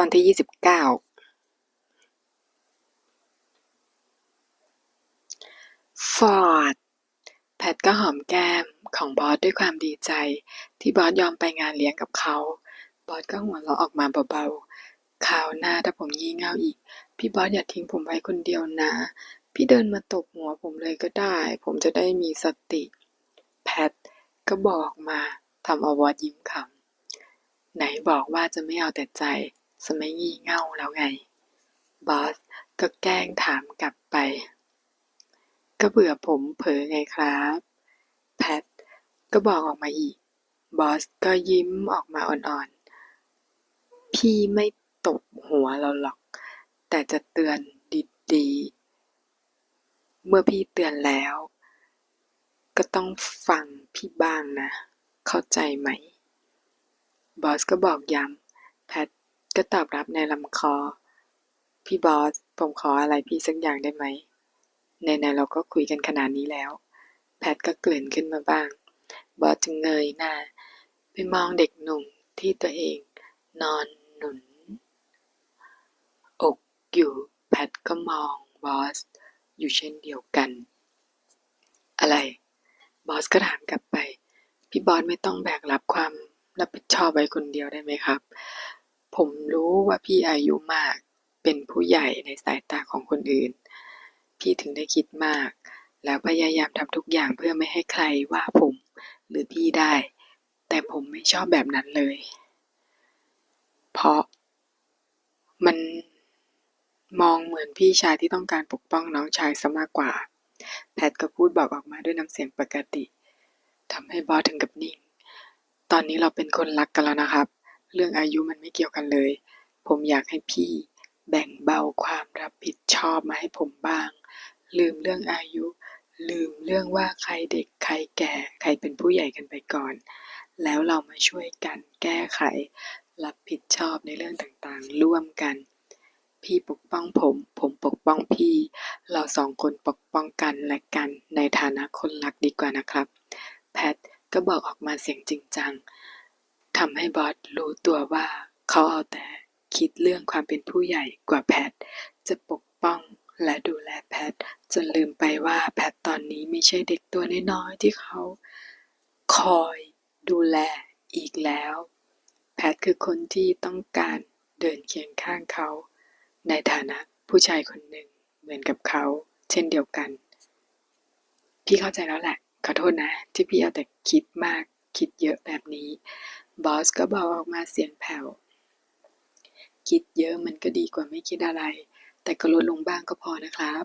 ตอนที่ยี่สิบเก้าฟอร์ดแพทก็หอมแก้มของบอสด้วยความดีใจ ที่บอสยอมไปงานเลี้ยงกับเขา บอสก็หัวเราะออกมาเบาๆคราวหน้าถ้าผมงี่เง่าอีก พี่บอสอย่าทิ้งผมไว้คนเดียวนะ พี่เดินมาตบหัวผมเลยก็ได้ ผมจะได้มีสติ แพทก็บอกมาทำเอาบอสยิ้มขำไหนบอกว่าจะไม่เอาแต่ใจ จะไม่งี่เง่าแล้วไง บอสก็แกล้งถามกลับไป ก็เบื่อผมเผลอไงครับ แพทก็บอกออกมาอีก บอสก็ยิ้มออกมาอ่อนๆ พี่ไม่ตบหัวเราหรอก แต่จะเตือนดีๆ เมื่อพี่เตือนแล้ว ก็ต้องฟังพี่บ้างนะ เข้าใจไหม บอสก็บอกย้ำแพท ก็ตอบรับในลำคอ พี่บอส ผมขออะไรพี่สักอย่างได้ไหม ในในๆเราก็คุยกันขนาดนี้แล้ว แพทก็เกริ่นขึ้นมาบ้าง บอสจึงเงยหน้า ไปมองเด็กหนุ่มที่ตัวเอง นอนหนุน อกอยู่ แพทก็มองบอส อยู่เช่นเดียวกัน อะไร บอสก็ถามกลับไป พี่บอสไม่ต้องแบกรับความรับผิดชอบไว้คนเดียวได้ไหมครับ ผมรู้ว่าพี่อายุมาก เป็นผู้ใหญ่ในสายตาของคนอื่น พี่ถึงได้คิดมาก แล้วพยายามทำทุกอย่างเพื่อไม่ให้ใครว่าผมหรือพี่ได้ แต่ผมไม่ชอบแบบนั้นเลย เพราะ มันมองเหมือนพี่ชายที่ต้องการปกป้องน้องชายซะมากกว่า แพทก็พูดบอกออกมาด้วยน้ำเสียงปกติทำให้บอสถึงกับนิ่ง ตอนนี้เราเป็นคนรักกันแล้วนะครับ เรื่องอายุมันไม่เกี่ยวกันเลย ผมอยากให้พี่แบ่งเบาความรับผิดชอบมาให้ผมบ้าง ลืมเรื่องอายุ ลืมเรื่องว่าใครเด็กใครแก่ ใครเป็นผู้ใหญ่กันไปก่อน แล้วเรามาช่วยกันแก้ไข รับผิดชอบในเรื่องต่างๆ ร่วมกัน พี่ปกป้องผม ผมปกป้องพี่ เราสองคนปกป้องกันและกันในฐานะคนรักดีกว่านะครับ แพทก็บอกออกมาเสียงจริงจัง ทำให้บอสรู้ตัวว่าเขาเอาแต่คิดเรื่องความเป็นผู้ใหญ่กว่าแพท จะปกป้องและดูแลแพท จนลืมไปว่าแพทตอนนี้ไม่ใช่เด็กตัวน้อยๆที่เขาคอยดูแลอีกแล้ว แพทคือคนที่ต้องการเดินเคียงข้างเขา ในฐานะผู้ชายคนหนึ่งเหมือนกับเขา เช่นเดียวกัน พี่เข้าใจแล้วแหละ ขอโทษนะ ที่พี่เอาแต่คิดมากคิดเยอะแบบนี้ บอสก็บอกออกมาเสียงแผ่ว คิดเยอะมันก็ดีกว่าไม่คิดอะไร แต่ก็ลดลงบ้างก็พอนะครับ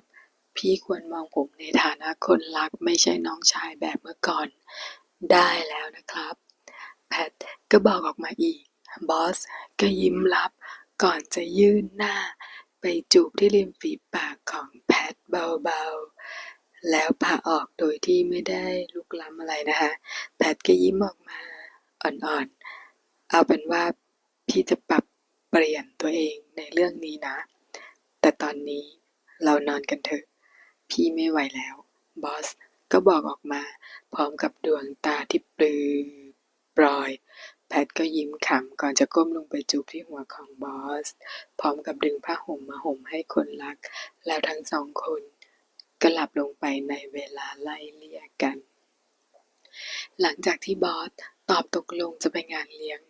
พี่ควรมองผมในฐานะคนรักไม่ใช่น้องชายแบบเมื่อก่อน ได้แล้วนะครับ แพทก็บอกออกมาอีก บอสก็ยิ้มรับ ก่อนจะยื่นหน้า ไปจูบที่ริมฝีปากของแพทเบาๆ แล้วผ่าออกโดยที่ไม่ได้ลุกล้ำอะไรนะคะ แพทก็ยิ้มออกมาอ่อนๆ เอาเป็นว่าพี่จะปรับเปลี่ยนตัวเองในเรื่องนี้นะ แต่ตอนนี้เรานอนกันเถอะ พี่ไม่ไหวแล้ว บอสก็บอกออกมา พร้อมกับดวงตาที่ปลือปรอย แพทก็ยิ้มขำก่อนจะก้มลงไปจูบที่หัวของบอส พร้อมกับดึงผ้าห่มมาห่มให้คนรัก แล้วทั้งสองคนก็หลับลงไปในเวลาไล่เลี่ยกัน หลังจากที่บอสตอบตกลงจะไปงานเลี้ยง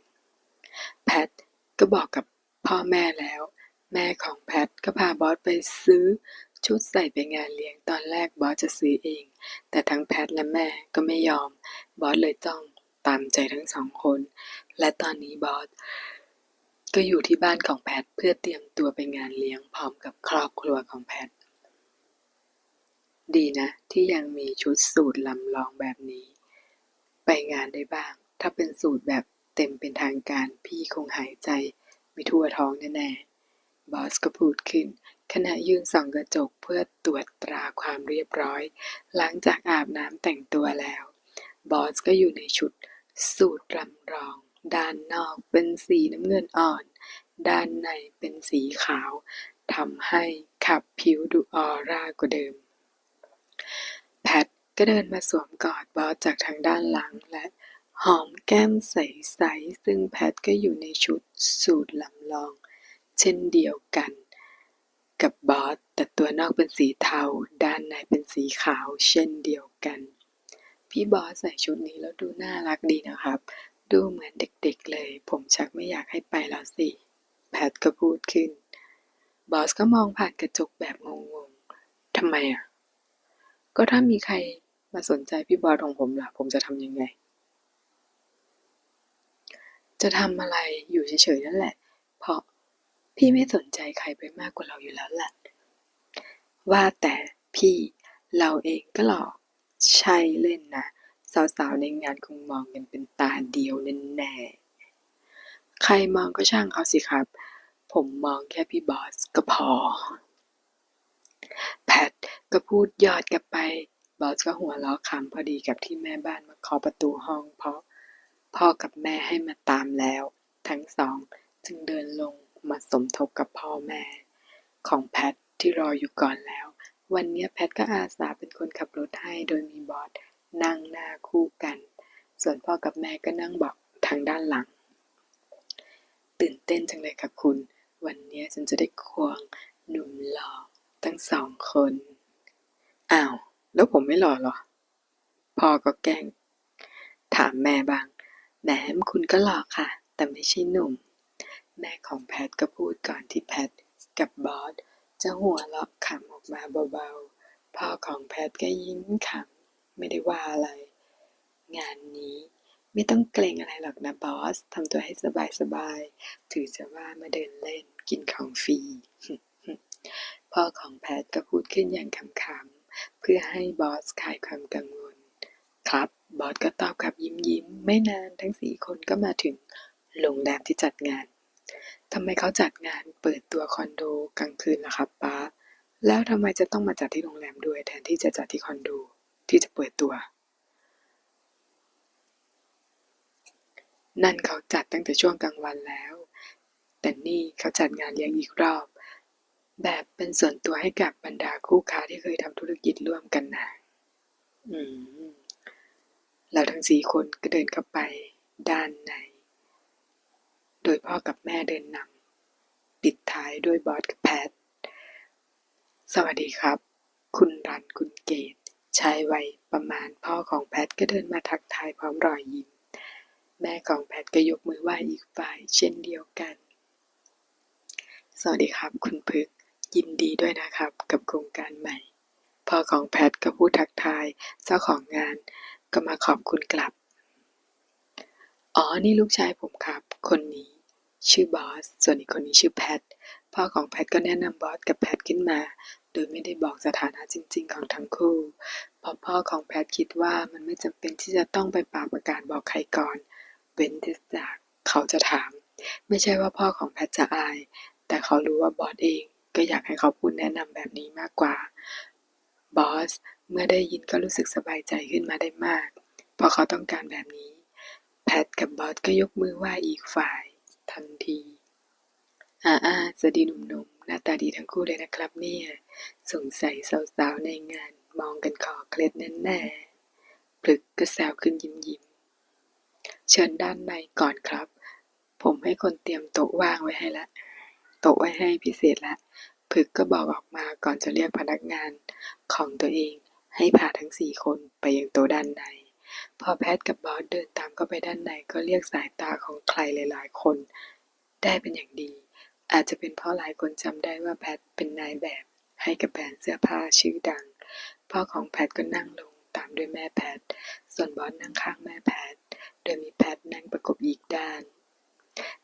แพทก็บอกกับพ่อแม่แล้ว แม่ของแพทก็พาบอสไปซื้อชุดใส่ไปงานเลี้ยงตอนแรกบอสจะซื้อเอง แต่ทั้งแพทและแม่ก็ไม่ยอม บอสเลยต้องตามใจทั้งสองคน และตอนนี้บอสก็อยู่ที่บ้านของแพทเพื่อเตรียมตัวไปงานเลี้ยงพร้อมกับครอบครัวของแพท ดีนะ ที่ยังมีชุดสูทลำลองแบบนี้ ไปงานได้บ้าง ถ้าเป็นสูตรแบบ เต็มเป็นทางการพี่คงหายใจไม่ทั่วท้องแน่ๆบอสก็พูดขึ้น ขณะยืนส่องกระจกเพื่อตรวจตราความเรียบร้อย หลังจากอาบน้ำแต่งตัวแล้ว บอสก็อยู่ในชุด สูทรำรอง ด้านนอกเป็นสีน้ำเงินอ่อน ด้านในเป็นสีขาวทำให้ขับผิวดูออร่ากว่าเดิม แพทก็เดินมาสวมกอดบอสจากทางด้านหลังและ หอมแก้มใส ๆ ซึ่งแพทก็อยู่ในชุดสูทลำลองเช่นเดียวกันกับบอส แต่ตัวนอกเป็นสีเทา ด้านในเป็นสีขาวเช่นเดียวกัน พี่บอสใส่ชุดนี้แล้วดูน่ารักดีนะครับ ดูเหมือนเด็กๆเลย ผมชักไม่อยากให้ไปแล้วสิ แพทก็พูดขึ้น บอสก็มองผ่านกระจกแบบงงๆทำไมอะ ก็ถ้ามีใครมาสนใจพี่บอสของผมล่ะ ผมจะทำยังไง จะทำอะไรอยู่เฉยๆนั่นแหละ เพราะพี่ไม่สนใจใครไปมากกว่าเราอยู่แล้วแหละ ว่าแต่พี่เราเองก็หลอกใช่เล่นนะ สาวๆในงานคงมองกันเป็นตาเดียวแน่ๆใครมองก็ช่างเขาสิครับ ผมมองแค่พี่บอสก็พอ แพทก็พูดยอดกลับไป บอสก็หัวเราะขำพอดีกับที่แม่บ้านมาเคาะประตูห้องเพราะ พ่อกับแม่ให้มาตามแล้ว ทั้งสองจึงเดินลงมาสมทบกับพ่อแม่ ของแพทที่รออยู่ก่อนแล้ว วันนี้แพทก็อาสาเป็นคนขับรถให้โดยมีบอสนั่งหน้าคู่กัน ส่วนพ่อกับแม่ก็นั่งเบาะทางด้านหลัง ตื่นเต้นจังเลยค่ะคุณ วันนี้ฉันจะได้ควงหนุ่มหล่อทั้งสองคน อ้าว แล้วผมไม่หล่อหรอ พ่อก็แกล้งถามแม่บ้าง แหมคุณก็หล่อค่ะ แต่ไม่ใช่หนุ่ม แม่ของแพทก็พูดก่อนที่แพทกับบอสจะหัวเราะขำออกมาเบาๆ พ่อของแพทก็ยิ้มขำไม่ได้ว่าอะไร งานนี้ไม่ต้องเกรงอะไรหรอกนะบอสทำตัวให้สบายๆ ถือจะว่ามาเดินเล่นกินของฟรี พ่อของแพทก็พูดขึ้นอย่างขำๆ เพื่อให้บอสคลายความกังวล ครับ บอสก็ตอบกลับยิ้มยิ้ม ไม่นานทั้งสี่คนก็มาถึงโรงแรมที่จัดงานทำไมเขาจัดงานเปิดตัวคอนโดกลางคืนล่ะครับป้า แล้วทำไมจะต้องมาจัดที่โรงแรมด้วย แทนที่จะจัดที่คอนโดที่จะเปิดตัว นั่นเขาจัดตั้งแต่ช่วงกลางวันแล้ว แต่นี่เขาจัดงานเลี้ยงอีกรอบ แบบเป็นส่วนตัวให้กับบรรดาคู่ค้าที่เคยทำธุรกิจร่วมกันนะอืม แล้วทั้งสี่คนก็เดินเข้าไปด้านใน โดยพ่อกับแม่เดินนำปิดท้ายด้วยบอสกับแพท สวัสดีครับ คุณรันคุณเกตชายวัยประมาณพ่อของแพทก็เดินมาทักทายพร้อมรอยยิ้ม แม่ของแพทก็ยกมือไหว้อีกฝ่ายเช่นเดียวกัน สวัสดีครับ คุณพึกยินดีด้วยนะครับกับโครงการใหม่ พ่อของแพทก็พูดทักทายเจ้าของงาน ก็มาขอบคุณกลับ อ๋อ นี่ลูกชายผมครับ คนนี้ ชื่อบอส ส่วนอีกคนนี้ชื่อแพท พ่อของแพทก็แนะนำบอสกับแพทขึ้นมา โดยไม่ได้บอกสถานะจริง ๆ ของทั้งคู่ เพราะพ่อของแพทคิดว่ามันไม่จำเป็นที่จะต้องไปปราประกาศบอกใครก่อนเว้นแต่จากเขาจะถาม ไม่ใช่ว่าพ่อของแพทจะอาย แต่เขารู้ว่าบอสเองก็อยากให้เขาพูดแนะนำแบบนี้มากกว่า บอส เมื่อได้ยินก็รู้สึกสบายใจขึ้นมาได้มาก เพราะเขาต้องการแบบนี้ แพทกับบอสก็ยกมือไหว้อีกฝ่าย ทันทีอ่าอาสวัสดีหนุ่มๆ หน้าตาดีทั้งคู่เลยนะครับเนี่ย สงสัยสาวๆในงานมองกันคอเคล็ดแน่ๆพลึกก็แซวขึ้นยิ้มยิ้ม เชิญด้านในก่อนครับ ผมให้คนเตรียมโต๊ะว่างไว้ให้ละโต๊ะไว้ให้พิเศษละพึกก็บอกออกมาก่อนจะเรียกพนักงานของตัวเอง ให้พาทั้งสี่คนไปยังโต๊ะด้านใน พอแพทกับบอสเดินตามเข้าไปด้านในก็เรียกสายตาของใครหลาย ๆ คน ได้เป็นอย่างดี อาจจะเป็นเพราะหลายคนจำได้ว่าแพทเป็นนายแบบให้กับแบรนด์เสื้อผ้าชื่อดัง พ่อของแพทก็นั่งลงตามด้วยแม่แพท ส่วนบอสนั่งข้างแม่แพท โดยมีแพทนั่งประกบอีกด้าน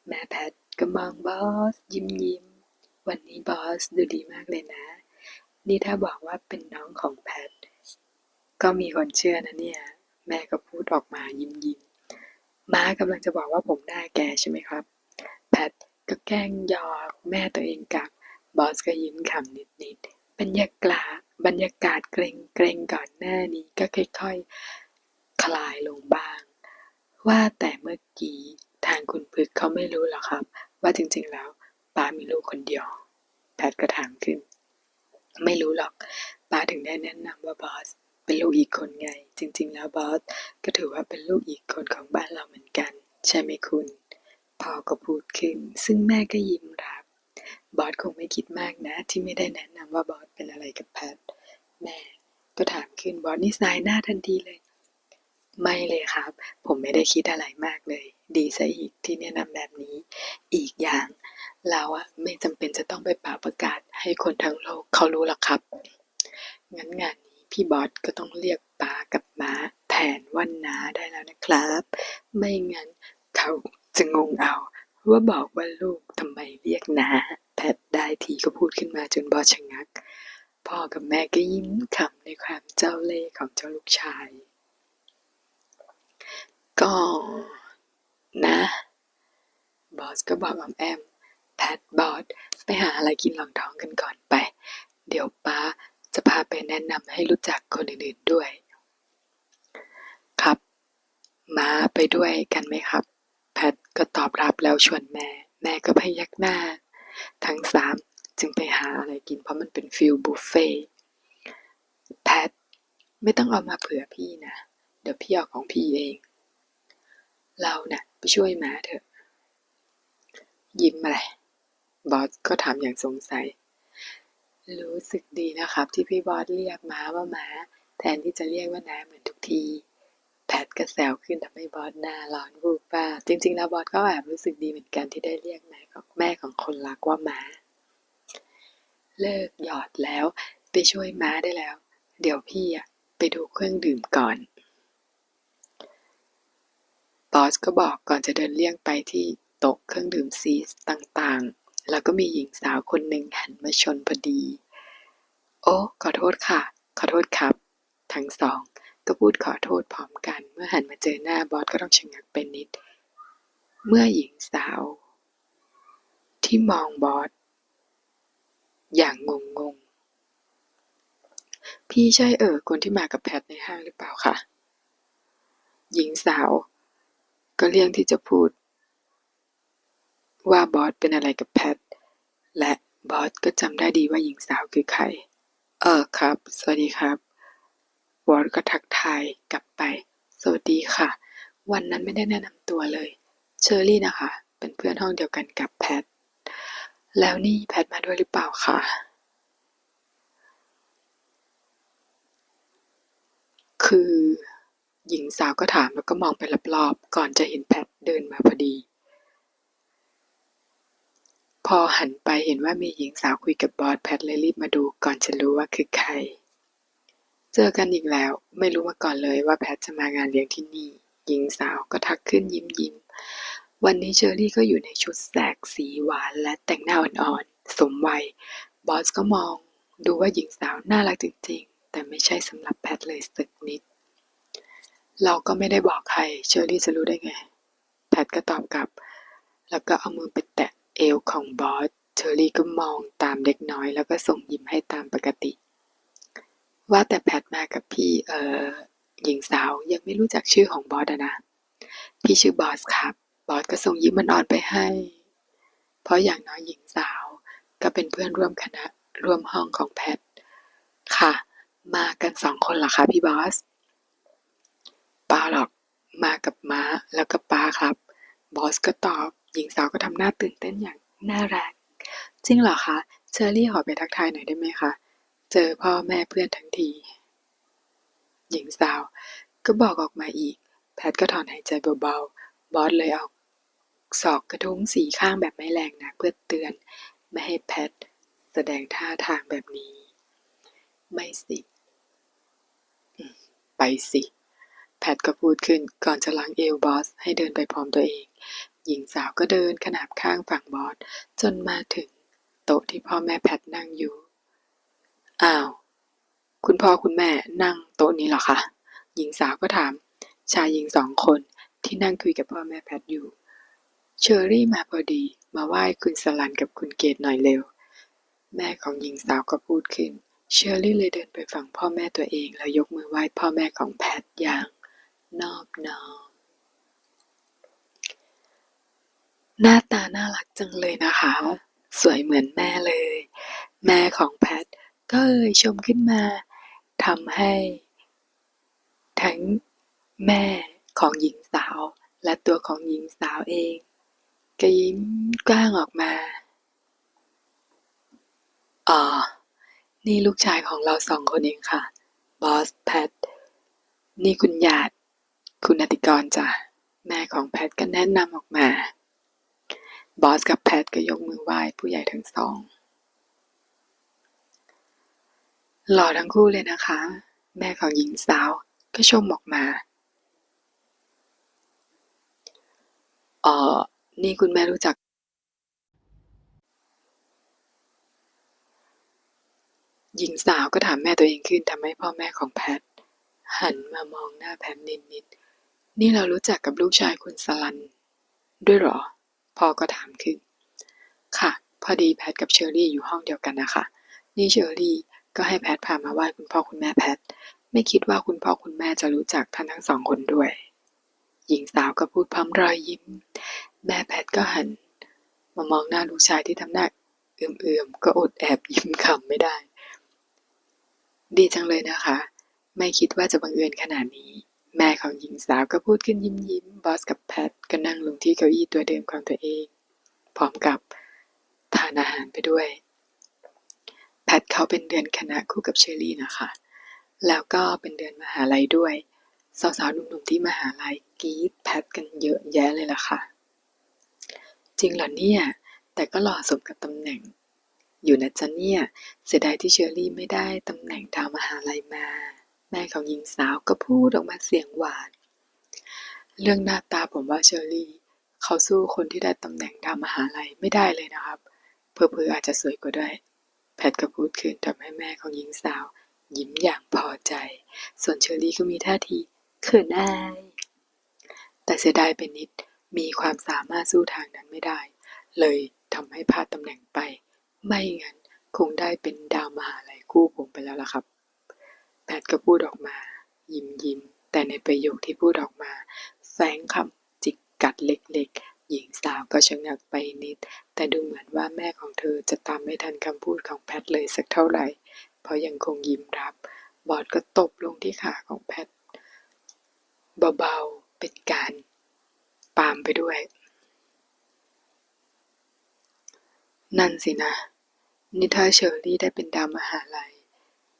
แม่แพทก็มองบอส ยิ้มยิ้มๆวันนี้บอสดูดีมากเลยนะ นี่ถ้าบอกว่าเป็นน้องของแพท ก็มีคนเชื่อนะเนี่ย แม่ก็พูดออกมายิ้มยิ้มม้ากำลังจะบอกว่าผมหน้าแกใช่ไหมครับ แพทก็แกล้งยอกแม่ตัวเองกับบอสก็ยิ้มขำนิดๆบรรยากาศบรรยากาศเกรงเกรงก่อนหน้านี้ก็ค่อยๆ คลายลงบ้าง ว่าแต่เมื่อกี้ทางคุณพึกเขาไม่รู้หรอครับ ว่าจริงๆแล้วป้ามีลูกคนเดียว แพทก็ถามขึ้น ไม่รู้หรอกป้าถึงได้แนะนำว่าบอส เป็นลูกอีกคนไง จริง ๆ แล้วบอสก็ถือว่าเป็นลูกอีกคนของบ้านเราเหมือนกัน ใช่ไหมคุณพ่อก็พูดขึ้น ซึ่งแม่ก็ยิ้มรับ บอสคงไม่คิดมากนะ ที่ไม่ได้แนะนำว่าบอสเป็นอะไรกับแพท แม่ก็ถามขึ้นบอสนี่สายหน้าทันทีเลย ไม่เลยครับ ผมไม่ได้คิดอะไรมากเลย ดีซะอีกที่แนะนำแบบนี้ อีกอย่าง เราอะไม่จำเป็นจะต้องไปป่าประกาศ ให้คนทั้งโลกเขารู้หรอกครับงั้นงานนี้ พี่บอสก็ต้องเรียกป้ากับม้าแทนว่าน้าได้แล้วนะครับ ไม่งั้นเขาจะงงเอาว่าบอกว่าลูกทำไมเรียกน้าแพทได้ทีก็พูดขึ้นมาจนบอสชะงัก พ่อกับแม่ก็ยิ้มขำในความเจ้าเล่ห์ของเจ้าลูกชาย ก็นะ บอสก็บอกออมแอม แพทบอสไปหาอะไรกินรองท้องกันก่อนไป เดี๋ยวป้า จะพาไปแนะนำให้รู้จักคนอื่นๆด้วย ครับ ม้าไปด้วยกันไหมครับ แพทก็ตอบรับแล้วชวนแม่ แม่ก็พยักหน้า ทั้งสามจึงไปหาอะไรกินเพราะมันเป็นฟิลบุฟเฟ่แพทไม่ต้องเอามาเผื่อพี่นะ เดี๋ยวพี่เอาของพี่เอง เราเนะ่ะไปช่วยม้าเถอะ ยิ้มอะไรบอสก็ถามอย่างสงสัย รู้สึกดีนะครับ ที่พี่บอสเรียกม้าว่าม้า แทนที่จะเรียกว่าน้าเหมือนทุกที แพทก็แซวขึ้นทำให้บอสหน้าร้อนวูบว่าจริง ๆ แล้วบอสก็แอบรู้สึกดีเหมือนกันที่ได้เรียกแม่ของแม่ของคนรักว่าม้า เลิกหยอดแล้ว ไปช่วยม้าได้แล้ว เดี๋ยวพี่อะไปดูเครื่องดื่มก่อนบอสก็บอกก่อนจะเดินเลี่ยงไปที่โต๊ะเครื่องดื่มซีสต่างๆ แล้วก็มีหญิงสาวคนหนึ่งหันมาชนพอดี โอ้ขอโทษค่ะ ขอโทษครับ ทั้งสอง ก็พูดขอโทษพร้อมกัน เมื่อหันมาเจอหน้าบอสก็ต้องชะงักเป็นนิด เมื่อหญิงสาว ที่มองบอสอย่างงงงพี่ใช่เออคนที่มากับแพทในห้างหรือเปล่าคะหญิงสาว ก็เลี่ยงที่จะพูด ว่าบอสเป็นอะไรกับแพท และบอสก็จำได้ดีว่าหญิงสาวคือใคร เออครับ สวัสดีครับ บอสก็ทักทายกลับไป สวัสดีค่ะ วันนั้นไม่ได้แนะนำตัวเลย เชอรี่นะคะ เป็นเพื่อนห้องเดียวกันกับแพท แล้วนี่แพทมาด้วยหรือเปล่าคะคือ หญิงสาวก็ถามแล้วก็มองไปรอบๆก่อนจะเห็นแพทเดินมาพอดี พอหันไปเห็นว่ามีหญิงสาวคุยกับบอสแพทเลยรีบมาดูก่อนจะรู้ว่าคือใคร เจอกันอีกแล้ว ไม่รู้มาก่อนเลยว่าแพทจะมางานเลี้ยงที่นี่ หญิงสาวก็ทักขึ้นยิ้มยิ้ม วันนี้เชอรี่ก็อยู่ในชุดแสกสีหวานและแต่งหน้าอ่อนๆ สมวัย บอสก็มอง ดูว่าหญิงสาวน่ารักจริงๆ แต่ไม่ใช่สำหรับแพทเลยสักนิด เราก็ไม่ได้บอกใคร เชอรี่จะรู้ได้ไง แพทก็ตอบกลับ แล้วก็เอามือไปแตะ เอวของบอสเชอรี่ก็มองตามเล็กน้อยแล้วก็ส่งยิ้มให้ตามปกติ ว่าแต่แพทมากับพี่เอ่อหญิงสาวยังไม่รู้จักชื่อของบอสอะนะ พี่ชื่อบอสครับ บอสก็ส่งยิ้มมันอ่อนไปให้ เพราะอย่างน้อยหญิงสาวก็เป็นเพื่อนร่วมคณะร่วมห้องของแพท ค่ะ มากันสองคนเหรอคะพี่บอสปลาหรอก มากับม้าแล้วก็ป้าครับ บอสก็ตอบ หญิงสาวก็ทำหน้าตื่นเต้นอย่างน่ารัก จริงเหรอคะ เชอรี่ขอไปทักทายหน่อยได้ไหมคะ เจอพ่อแม่เพื่อนทั้งที หญิงสาวก็บอกออกมาอีก แพทก็ถอนหายใจเบาๆ บอสเลยเอาศอกกระทุ้งสีข้างแบบไม่แรงนะเพื่อเตือน ไม่ให้แพทแสดงท่าทางแบบนี้ ไม่สิ ไปสิ แพทก็พูดขึ้นก่อนจะล้างเอวบอสให้เดินไปพร้อมตัวเอง หญิงสาวก็เดินขนาบข้างฝั่งบอสจนมาถึง โต๊ะที่พ่อแม่แพทนั่งอยู่ อ้าว คุณพ่อคุณแม่นั่งโต๊ะนี้เหรอคะ หญิงสาวก็ถาม ชายหญิงสองคนที่นั่งคุยกับพ่อแม่แพทอยู่ เชอรี่มาพอดี มาไหว้คุณสลันกับคุณเกดหน่อยเร็ว แม่ของหญิงสาวก็พูดขึ้น เชอรี่เลยเดินไปฝั่งพ่อแม่ตัวเองแล้วยกมือไหว้พ่อแม่ของแพทอย่างนอบน้อม หน้าตาน่ารักจังเลยนะคะ สวยเหมือนแม่เลย แม่ของแพทก็เอ่ยชมขึ้นมาทำให้ ทั้งแม่ของหญิงสาว และตัวของหญิงสาวเองก็ยิ้มกว้างออกมาอ๋อนี่ลูกชายของเราสองคนเองค่ะ บอสแพท นี่คุณหยาด คุณอติกรจ้ะ แม่ของแพทก็แนะนำออกมา บอสกับแพทก็ยกมือไหว้ผู้ใหญ่ทั้งสอง หล่อทั้งคู่เลยนะคะ แม่ของหญิงสาวก็ชมออกมาเออนี่คุณแม่รู้จัก หญิงสาวก็ถามแม่ตัวเองขึ้นทำให้พ่อแม่ของแพท หันมามองหน้าแพทนิดๆนี่เรารู้จักกับลูกชายคุณสลัน ด้วยหรอ พ่อก็ถามขึ้น ค่ะ พอดีแพทกับเชอรี่อยู่ห้องเดียวกันนะคะ นี่เชอรี่ก็ให้แพทพามาไหว้คุณพ่อคุณแม่แพท ไม่คิดว่าคุณพ่อคุณแม่จะรู้จักท่านทั้งสองคนด้วย หญิงสาวก็พูดพร้อมรอยยิ้ม แม่แพทก็หัน มามองหน้าลูกชายที่ทำหน้าเอื่อมๆก็อดแอบยิ้มขำไม่ได้ ดีจังเลยนะคะ ไม่คิดว่าจะบังเอิญขนาดนี้ แม่ของหญิงสาวก็พูดขึ้นยิ้มยิ้มๆบอสกับแพทก็นั่งลงที่เก้าอี้ตัวเดิมของตัวเอง พร้อมกับทานอาหารไปด้วย แพทเขาเป็นเดือนคณะคู่กับเชอรี่นะคะ แล้วก็เป็นเดือนมหาลัยด้วย สาวๆหนุ่มๆที่มหาลัยกรีดแพทกันเยอะแยะเลยล่ะค่ะ จริงเหรอเนี่ย แต่ก็หล่อสมกับตำแหน่ง อยู่นะจ๊ะเนี่ย เสียดายที่เชอรี่ไม่ได้ตำแหน่งดาวมหาลัยมา แม่ของหญิงสาวก็พูดออกมาเสียงหวาน เรื่องหน้าตาผมว่าเชอรี่ เขาสู้คนที่ได้ตำแหน่งดาวมหาลัยไม่ได้เลยนะครับ เพื่อๆอาจจะสวยกว่าด้วย แพทก็พูดขึ้นทำให้แม่ของหญิงสาว ยิ้มอย่างพอใจ ส่วนเชอรี่ก็มีท่าทีเขินอาย แต่เสียดายไปนิดมีความสามารถสู้ทางนั้นไม่ได้ เลยทำให้พลาดตำแหน่งไป ไม่งั้นคงได้เป็นดาวมหาลัยคู่ผมไปแล้วล่ะครับ แพทก็พูดออกมา ยิ้มยิ้มแต่ในประโยคที่พูดออกมาแฝงคำจิกกัดเล็กๆ หญิงสาวก็ชะงักไปนิด แต่ดูเหมือนว่าแม่ของเธอจะตามไม่ทันคำพูดของแพทเลยสักเท่าไหร่ เพราะยังคงยิ้มรับ บอสก็ตบลงที่ขาของแพทเบาๆ เป็นการปามไปด้วย นั่นสินะ นี่ถ้าเชอรี่ได้เป็นดาวมหาลัย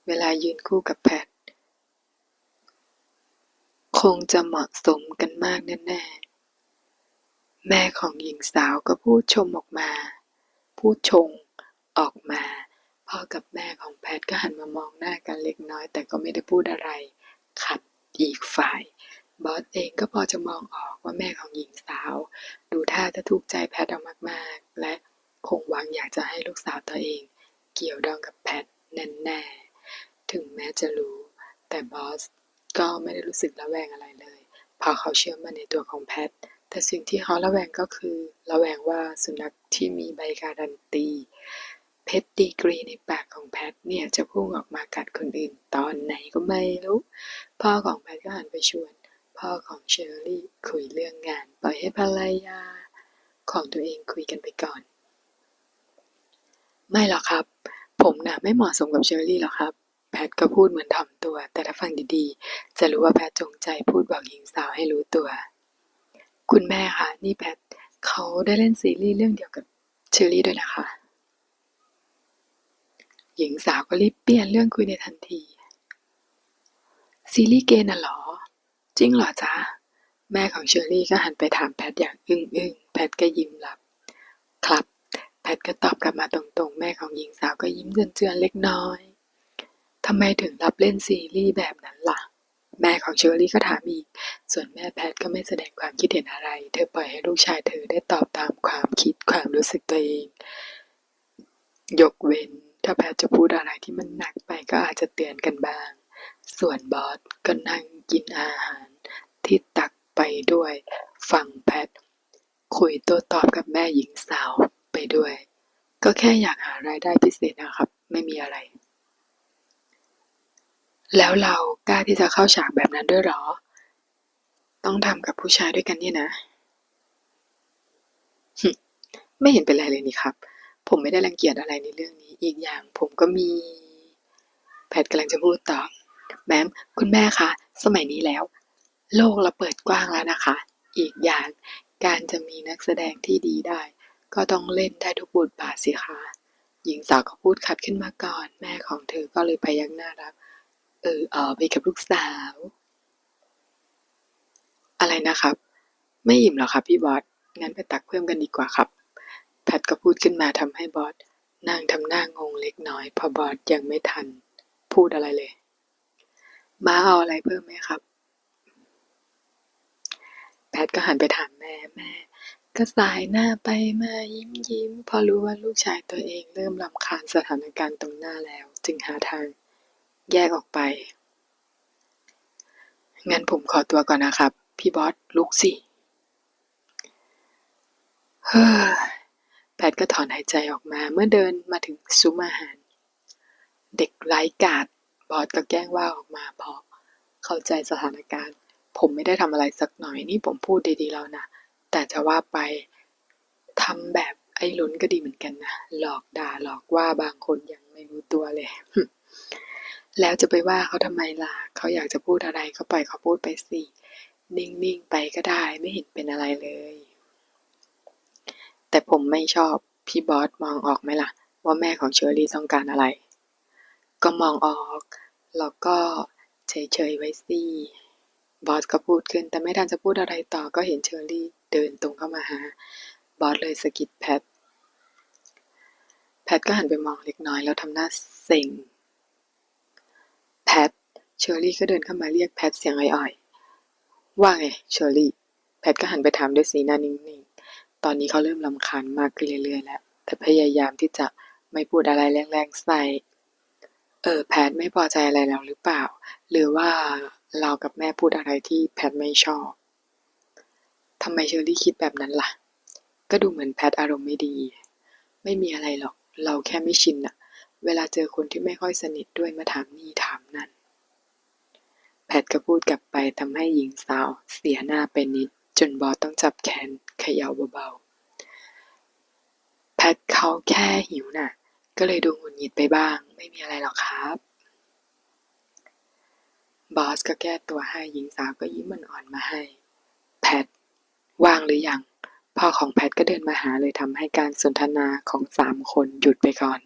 เวลายืนคู่กับแพท คงจะเหมาะสมกันมากแน่ๆ แม่ของหญิงสาวก็พูดชมออกมา พูดชงออกมา พ่อกับแม่ของแพทก็หันมามองหน้ากันเล็กน้อย แต่ก็ไม่ได้พูดอะไร ขัดอีกฝ่าย บอสเองก็พอจะมองออกว่าแม่ของหญิงสาว ดูท่าจะถูกใจแพทเอามากๆ และคงหวังอยากจะให้ลูกสาวตัวเอง เกี่ยวดองกับแพทแน่ๆ ถึงแม้จะรู้ แต่บอสก็ไม่ได้รู้สึกระแวงอะไรเลยเพราะเขาเชื่อมั่นในตัวของแพท แต่สิ่งที่เขาระแวงก็คือ ระแวงว่าสุนัขที่มีใบการันตีเพชรดีกรีในปากของแพทเนี่ยจะพุ่งออกมากัดคนอื่นตอนไหนก็ไม่รู้ พ่อของแพทก็หันไปชวน พ่อของเชอรี่คุยเรื่องงาน ปล่อยให้ภรรยาของตัวเองคุยกันไปก่อน ไม่หรอกครับ ผมน่ะไม่เหมาะสมกับเชอรี่หรอกครับ แพทก็พูดเหมือนถ่อมตัว แต่ถ้าฟังดีๆ จะรู้ว่าแพทจงใจพูดบอกหญิงสาวให้รู้ตัว คุณแม่คะนี่แพทเขาได้เล่นซีรีส์เรื่องเดียวกับเชอรี่ด้วยนะคะ หญิงสาวก็รีบเปลี่ยนเรื่องคุยในทันที ซีรีส์เกย์น่ะเหรอ จริงเหรอจ๊ะ แม่ของเชอรี่ก็หันไปถามแพทอย่างอึ้งอึ้งแพทก็ยิ้มรับ ครับ แพทก็ตอบกลับมาตรงๆ แม่ของหญิงสาวก็ยิ้มเจือนๆเล็กน้อย ทำไมถึงรับเล่นซีรีส์แบบนั้นล่ะ แม่ของเชอรี่ก็ถามอีก ส่วนแม่แพทก็ไม่แสดงความคิดเห็นอะไร เธอปล่อยให้ลูกชายเธอได้ตอบตามความคิดความรู้สึกตัวเอง ยกเว้น ถ้าแพทจะพูดอะไรที่มันหนักไปก็อาจจะเตือนกันบ้าง ส่วนบอสก็นั่งกินอาหารที่ตักไปด้วย ฟังแพท คุยโต้ตอบกับแม่หญิงสาวไปด้วย ก็แค่อยากหารายได้พิเศษนะครับ ไม่มีอะไร แล้วเรากล้าที่จะเข้าฉากแบบนั้นด้วยหรอ ต้องทำกับผู้ชายด้วยกันเนี่ยนะ ไม่เห็นเป็นไรเลยนี่ครับ ผมไม่ได้รังเกียจอะไรในเรื่องนี้ อีกอย่างผมก็มี แพทกำลังจะพูดต่อ แม้มคุณแม่คะ สมัยนี้แล้ว โลกเราเปิดกว้างแล้วนะคะ อีกอย่างการจะมีนักแสดงที่ดีได้ ก็ต้องเล่นได้ทุกบทบาทสิคะ หญิงสาวก็พูดขัดขึ้นมาก่อน แม่ของเธอก็เลยพยักหน้ารับ เออออไปกับลูกสาว อะไรนะครับ ไม่อิ่มหรอครับพี่บอสงั้นไปตักเพิ่มกันดีกว่าครับ แพทก็พูดขึ้นมาทำให้บอสนั่งทำหน้างงเล็กน้อย พอบอสยังไม่ทัน พูดอะไรเลย มาเอาอะไรเพิ่มไหมครับ แพทก็หันไปถามแม่แม่ก็สายหน้าไปมายิ้มยิ้ม พอรู้ว่าลูกชายตัวเองเริ่มรำคาญสถานการณ์ตรงหน้าแล้ว จึงหาทาง แยกออกไป งั้นผมขอตัวก่อนนะครับ พี่บอสลุกสิเฮ้อแพทก็ถอนหายใจออกมาเมื่อเดินมาถึงซุ้มอาหาร เด็กไร้กาดบอสก็แกล้งว่าออกมาเพราะเข้าใจสถานการณ์ ผมไม่ได้ทำอะไรสักหน่อยนี่ผมพูดดีๆแล้วนะ แต่จะว่าไปทำแบบไอ้ล้นก็ดีเหมือนกันนะ หลอกด่าหลอกว่าบางคนยังไม่รู้ตัวเลย แล้วจะไปว่าเขาทำไมล่ะ เขาอยากจะพูดอะไรก็ปล่อยเขาพูดไปสิ นิ่งๆไปก็ได้ไม่เห็นเป็นอะไรเลย แต่ผมไม่ชอบ พี่บอสมองออกไหมล่ะ ว่าแม่ของเชอรี่ต้องการอะไร ก็มองออก แล้วก็เฉยๆไว้สิบอสก็พูดขึ้น แต่ไม่ทันจะพูดอะไรต่อก็เห็นเชอรี่เดินตรงเข้ามาหา บอสเลยสะกิดแพท แพทก็หันไปมองเล็กน้อยแล้วทำหน้าเซ็ง แพท เชอรี่ก็เดินเข้ามาเรียกแพทเสียงอ่อยๆ ว่าไงเชอรี่ แพทก็หันไปถามด้วยสีหน้านิ่งๆ ตอนนี้เขาเริ่มรำคาญมากขึ้นเรื่อยๆแล้ว แต่พยายามที่จะไม่พูดอะไรแรงๆใส่ เออแพทไม่พอใจอะไรแล้วหรือเปล่า หรือว่าเรากับแม่พูดอะไรที่แพทไม่ชอบ ทำไมเชอรี่คิดแบบนั้นล่ะ ก็ดูเหมือนแพทอารมณ์ไม่ดี ไม่มีอะไรหรอก เราแค่ไม่ชินอะ เวลาเจอคนที่ไม่ค่อยสนิทด้วยมาถามนี่ถามนั่น แพทก็พูดกลับไปทำให้หญิงสาวเสียหน้าไปนิด จนบอสต้องจับแขนเขย่าเบาๆ แพทเขาแค่หิวน่ะ ก็เลยดูหงุดหงิดไปบ้าง ไม่มีอะไรหรอกครับบอสก็แก้ตัวให้หญิงสาวก็ยิ้มอ่อนๆมาให้ แพทว่างหรือยังพ่อของแพทก็เดินมาหาเลยทำให้การสนทนาของสามคนหยุดไปก่อน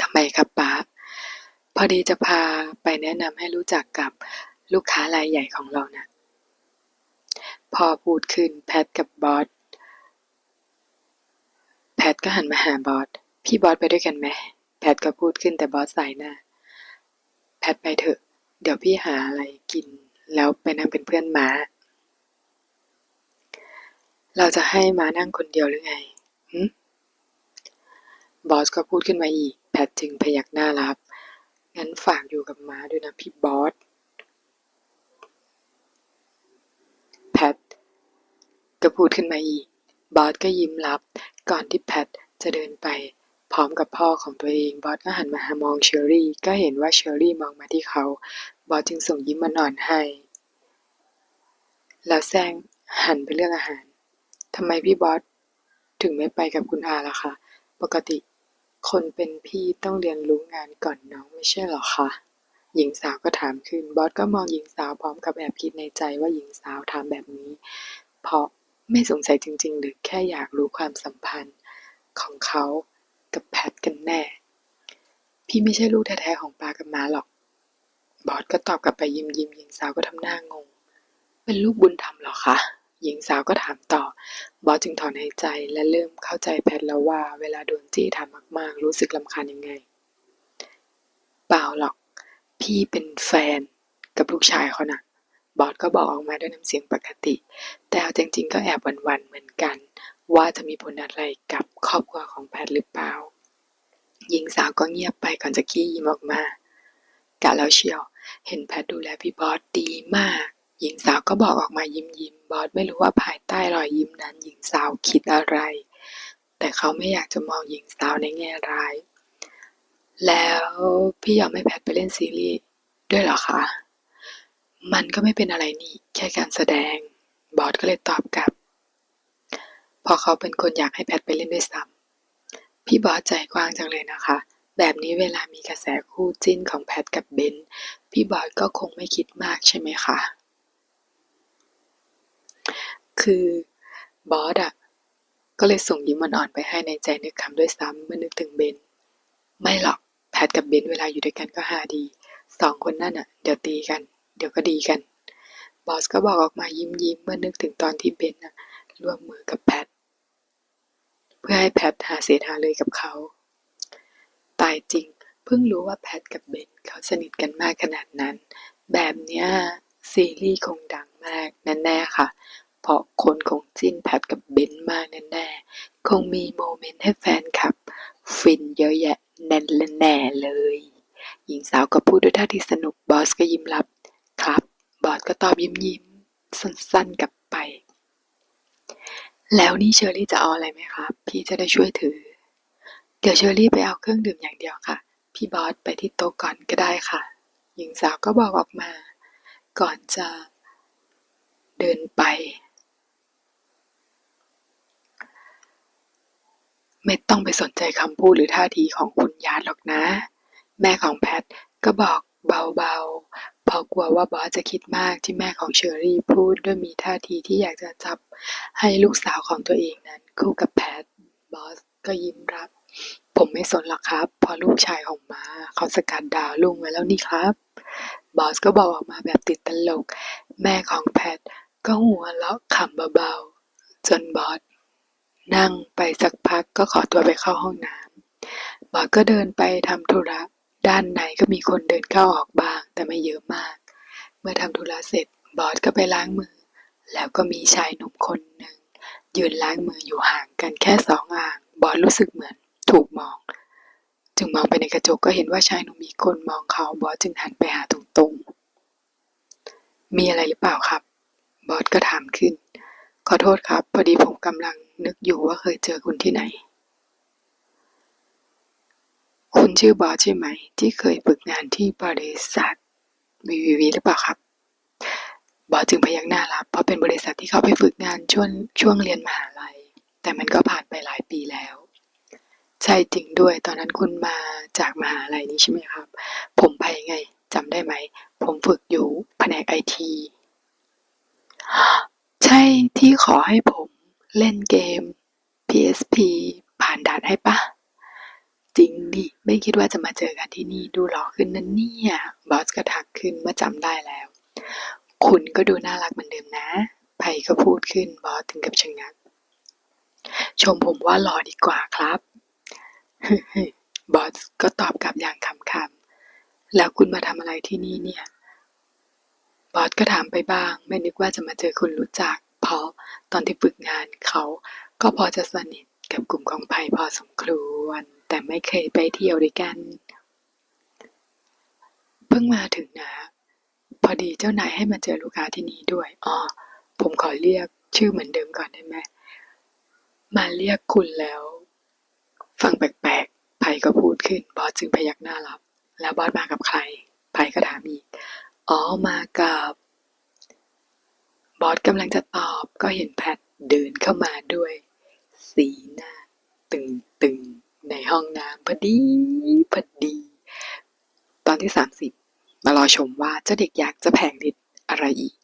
ทำไมครับป้า พอดีจะพาไปแนะนำให้รู้จักกับลูกค้ารายใหญ่ของเรานะพอพูดขึ้นแพทกับบอส แพทก็หันมาหาบอส พี่บอสไปด้วยกันไหม แพทก็พูดขึ้นแต่บอสสายหน้า แพทไปเถอะ เดี๋ยวพี่หาอะไรกิน แล้วไปนั่งเป็นเพื่อนม้า เราจะให้ม้านั่งคนเดียวหรือไงบอสก็พูดขึ้นมาอีก แพทจึงพยักหน้ารับ งั้นฝากอยู่กับม้าด้วยนะพี่บอส แพทก็พูดขึ้นมาอีก บอสก็ยิ้มรับ ก่อนที่แพทจะเดินไป พร้อมกับพ่อของตัวเอง บอสก็หันมาหามองเชอรี่ ก็เห็นว่าเชอรี่มองมาที่เขา บอสจึงส่งยิ้มอ่อนให้ แล้วแซงหันไปเรื่องอาหารทำไมพี่บอสถึงไม่ไปกับคุณอาล่ะคะ ปกติ คนเป็นพี่ต้องเรียนรู้งานก่อนน้องไม่ใช่หรอคะ หญิงสาวก็ถามขึ้น บอสก็มองหญิงสาวพร้อมกับแอบคิดในใจว่าหญิงสาวถามแบบนี้ เพราะไม่สงสัยจริง ๆ หรือแค่อยากรู้ความสัมพันธ์ของเขากับแพทกันแน่ พี่ไม่ใช่ลูกแท้ๆของปากับมาหรอก บอสก็ตอบกลับไปยิ้มยิ้มหญิงสาวก็ทำหน้างง เป็นลูกบุญธรรมหรอคะ หญิงสาวก็ถามต่อ บอสจึงถอนหายใจและเริ่มเข้าใจแพทแล้วว่า เวลาโดนจี้ถามมาก ๆ รู้สึกลำคาญยังไง เปล่าหรอก พี่เป็นแฟนกับลูกชายเขานะบอสก็บอกออกมาด้วยน้ำเสียงปกติ แต่เอาจริง ๆ ก็แอบหวั่นๆเหมือนกัน ว่าจะมีผลอะไรกับครอบครัวของแพทหรือเปล่า หญิงสาวก็เงียบไปก่อนจะขี้ยิ้มออกมากะแล้วเชียว เห็นแพทดูแลพี่บอสดีมาก หญิงสาวก็บอกออกมายิ้มยิ้มบอสไม่รู้ว่าภายใต้รอยยิ้มนั้นหญิงสาวคิดอะไร แต่เขาไม่อยากจะมองหญิงสาวในแง่ร้าย แล้วพี่ยอมให้แพทไปเล่นซีรีส์ด้วยเหรอคะ มันก็ไม่เป็นอะไรนี่ แค่การแสดง บอสก็เลยตอบกลับ พอเขาเป็นคนอยากให้แพทไปเล่นด้วยซ้ำพี่บอสใจกว้างจังเลยนะคะ แบบนี้เวลามีกระแสคู่จิ้นของแพทกับเบนพี่บอสก็คงไม่คิดมากใช่ไหมคะ คือบอสอะก็เลยส่งยิ้มอ่อนๆไปให้ในใจนึกคำด้วยซ้ำเมื่อนึกถึงเบน ไม่หรอกแพทกับเบนเวลาอยู่ด้วยกันก็หาดี สองคนนั่นอะเดี๋ยวตีกัน เดี๋ยวก็ดีกัน บอสก็บอกออกมายิ้มยิ้มๆเมื่อนึกถึงตอนที่เบนน่ะร่วมมือกับแพท เพื่อให้แพทหาเสียหาเลยกับเขา ตายจริงเพิ่งรู้ว่าแพทกับเบนเขาสนิทกันมากขนาดนั้น แบบเนี้ย ซีรีส์คงดังมากแน่ๆค่ะ เพราะคนคงจิ้นแพทกับเบนมากแน่ๆ คงมีโมเมนต์ให้แฟนคลับ ฟินเยอะแยะแน่แลน่เลย หญิงสาวก็พูดด้วยท่าที่สนุกบอสก็ยิ้มรับ ครับ บอสก็ตอบยิ้มยิ้มสั้นๆกลับไป แล้วนี่เชอรี่จะเอาอะไรไหมครับ พี่จะได้ช่วยถือ เดี๋ยวเชอรี่ไปเอาเครื่องดื่มอย่างเดียวค่ะ พี่บอสไปที่โต๊ะก่อนก็ได้ค่ะ หญิงสาวก็บอกออกมา ก่อนจะเดินไป ไม่ต้องไปสนใจคำพูดหรือท่าทีของคุณยาดหรอกนะ แม่ของแพทก็บอกเบาๆ เพราะกลัวว่าบอสจะคิดมากที่แม่ของเชอรี่พูดด้วยมีท่าทีที่อยากจะจับให้ลูกสาวของตัวเองนั้น คู่กับแพทบอสก็ยิ้มรับ ผมไม่สนหรอกครับพราะลูกชายของมาเขาสกัดดาวลุงไว้แล้วนี่ครับ บอสก็บอกออกมาแบบติดตลก แม่ของแพทก็หัวเราะขำเบาๆ จนบอสนั่งไปสักพักก็ขอตัวไปเข้าห้องน้ำบอสก็เดินไปทำธุระ ด้านในก็มีคนเดินเข้าออกบ้าง แต่ไม่เยอะมาก เมื่อทำธุระเสร็จบอสก็ไปล้างมือ แล้วก็มีชายหนุ่มคนหนึ่งยืนล้างมืออยู่ห่างกันแค่สองอ่าง บอสรู้สึกเหมือนถูกมอง จึงมองไปในกระจกก็เห็นว่าชายหนุ่มอีคนมองเขาบอสจึงหันไปหาตรง ๆมีอะไรหรือเปล่าครับ บอสก็ถามขึ้น ขอโทษครับ พอดีผมกำลังนึกอยู่ว่าเคยเจอคุณที่ไหน คุณชื่อบอสใช่ไหม ที่เคยฝึกงานที่บริษัทวีวีวีหรือเปล่าครับ บอสจึงพยักหน้ารับ เพราะเป็นบริษัทที่เขาไปฝึกงานช่วงช่วงเรียนมหาลัย แต่มันก็ผ่านไปหลายปีแล้วใช่จริงด้วยตอนนั้นคุณมาจากมหาลัยนี้ใช่ไหมครับ ผมไปไง จำได้ไหม ผมฝึกอยู่แผนกไอที ใช่ที่ขอให้ผมเล่นเกม PSP ผ่านด่านให้ปะ จริงดิ ไม่คิดว่าจะมาเจอกันที่นี่ดูหล่อขึ้นนั่นเนี่ย บอสก็ทักขึ้นเมื่อจำได้แล้ว คุณก็ดูน่ารักเหมือนเดิมนะไผ่ก็พูดขึ้นบอสถึงกับชะงัก ชมผมว่าหล่อดีกว่าครับบอสก็ตอบกลับอย่างคำ แล้วคุณมาทำอะไรที่นี่เนี่ย บอสก็ถามไปบ้าง ไม่นึกว่าจะมาเจอคนรู้จัก เพราะตอนที่ฝึกงานเขาก็พอจะสนิทกับกลุ่มของไผ่พอสมควร แต่ไม่เคยไปเที่ยวด้วยกัน เพิ่งมาถึงนะ พอดีเจ้านายให้มาเจอลูกค้าที่นี่ด้วยอ๋อผมขอเรียกชื่อเหมือนเดิมก่อนได้ไหมมาเรียกคุณแล้ว ฟังแปลกๆไผ่ก็พูดขึ้นบอสจึงพยักหน้ารับ แล้วบอสมากับใครไผ่ก็ถามอีก อ๋อ มากับ บอสกำลังจะตอบก็เห็นแพทเดินเข้ามาด้วย สีหน้า ตึงๆในห้องน้ำพอดีพอดี ตอนที่สามสิบมารอชมว่าเจ้าเด็กยักษ์จะแผงฤทธิ์อะไรอีก